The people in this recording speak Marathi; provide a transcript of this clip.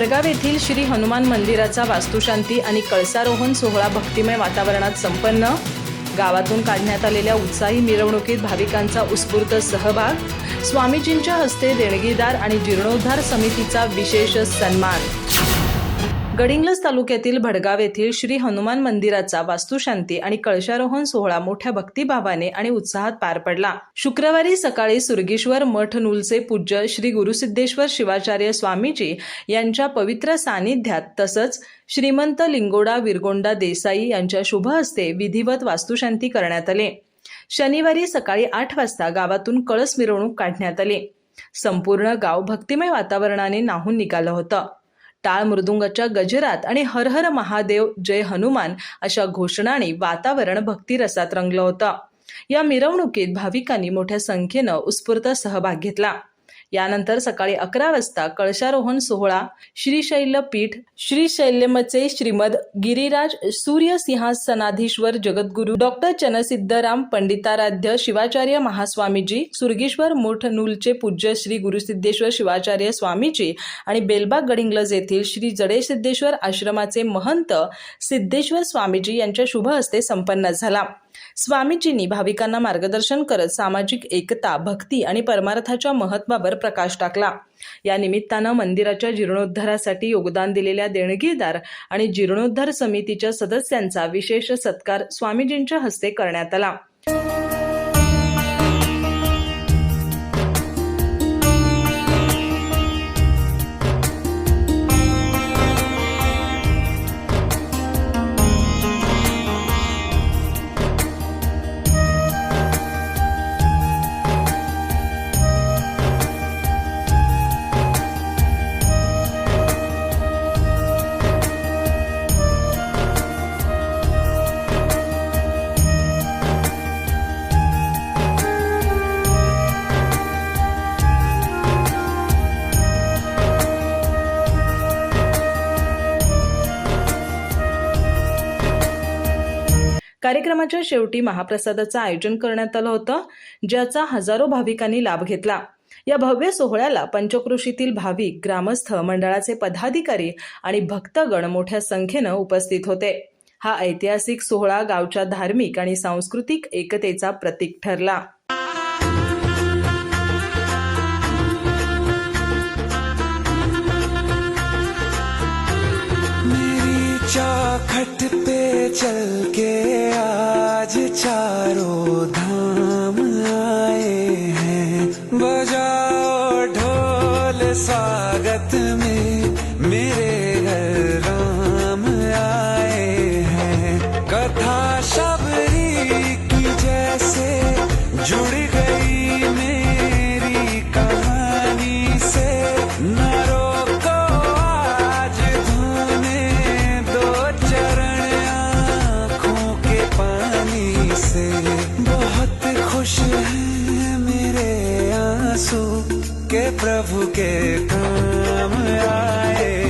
भडगाव येथील श्री हनुमान मंदिराचा वास्तुशांती आणि कळसारोहण सोहळा भक्तिमय वातावरणात संपन्न. गावातून काढण्यात आलेल्या उत्साही मिरवणुकीत भाविकांचा उत्स्फूर्त सहभाग. स्वामीजींच्या हस्ते देणगीदार आणि जीर्णोद्धार समितीचा विशेष सन्मान. गडिंग्लज तालुक्यातील भडगाव येथील श्री हनुमान मंदिराचा वास्तुशांती आणि कळशारोहण सोहळा मोठ्या भक्तिभावाने आणि उत्साहात पार पडला. शुक्रवारी सकाळी सुरगीश्वर मठ नूलचे पूज्य श्री गुरुसिद्धेश्वर शिवाचार्य स्वामीजी यांच्या पवित्र सानिध्यात तसंच श्रीमंत लिंगोडा विरगोंडा देसाई यांच्या शुभ हस्ते विधिवत वास्तुशांती करण्यात आले. शनिवारी सकाळी आठ वाजता गावातून कळस मिरवणूक काढण्यात आली. संपूर्ण गाव भक्तिमय वातावरणाने नाहून निघालं होतं. टाळ मृदुंगाच्या गजरात आणि हर हर महादेव जय हनुमान अशा घोषणाने वातावरण भक्तिरसात रंगलं होतं. या मिरवणुकीत भाविकांनी मोठ्या संख्येनं उत्स्फूर्त सहभाग घेतला. यानंतर सकाळी अकरा वाजता कळशारोहण सोहळा श्रीशैल पीठ श्रीशैल्यमचे श्रीमद गिरिराज सूर्य सिंहासनाधीश्वर जगद्गुरु डॉक्टर चनसिद्धराम पंडिताराध्य शिवाचार्य महास्वामीजी सुरगीश्वर मोठ नूलचे पूज्य श्री गुरुसिद्धेश्वर शिवाचार्य स्वामीजी आणि बेलबाग गडिंग्लज येथील श्री जडेसिद्धेश्वर आश्रमाचे महंत सिद्धेश्वर स्वामीजी यांच्या शुभ हस्ते संपन्न झाला. स्वामीजींनी भाविकांना मार्गदर्शन करत सामाजिक एकता भक्ती आणि परमार्थाच्या महत्वावर प्रकाश टाकला. या निमित्तानं मंदिराच्या जीर्णोद्धारासाठी योगदान दिलेल्या देणगीदार आणि जीर्णोद्धार समितीच्या सदस्यांचा विशेष सत्कार स्वामीजींच्या हस्ते करण्यात आला. कार्यक्रमाच्या शेवटी महाप्रसादाचं आयोजन करण्यात आलं होतं ज्याचा हजारो भाविकांनी लाभ घेतला. या भव्य सोहळ्याला पंचकृषीतील भाविक ग्रामस्थ मंडळाचे पदाधिकारी आणि भक्तगण मोठ्या संख्येनं उपस्थित होते. हा ऐतिहासिक सोहळा गावच्या धार्मिक आणि सांस्कृतिक एकतेचा प्रतीक ठरला. चल के आज चारों धाम आए हैं। बजाओ ढोल स्वागत खुश हैं मेरे आंसू के प्रभु के काम आए।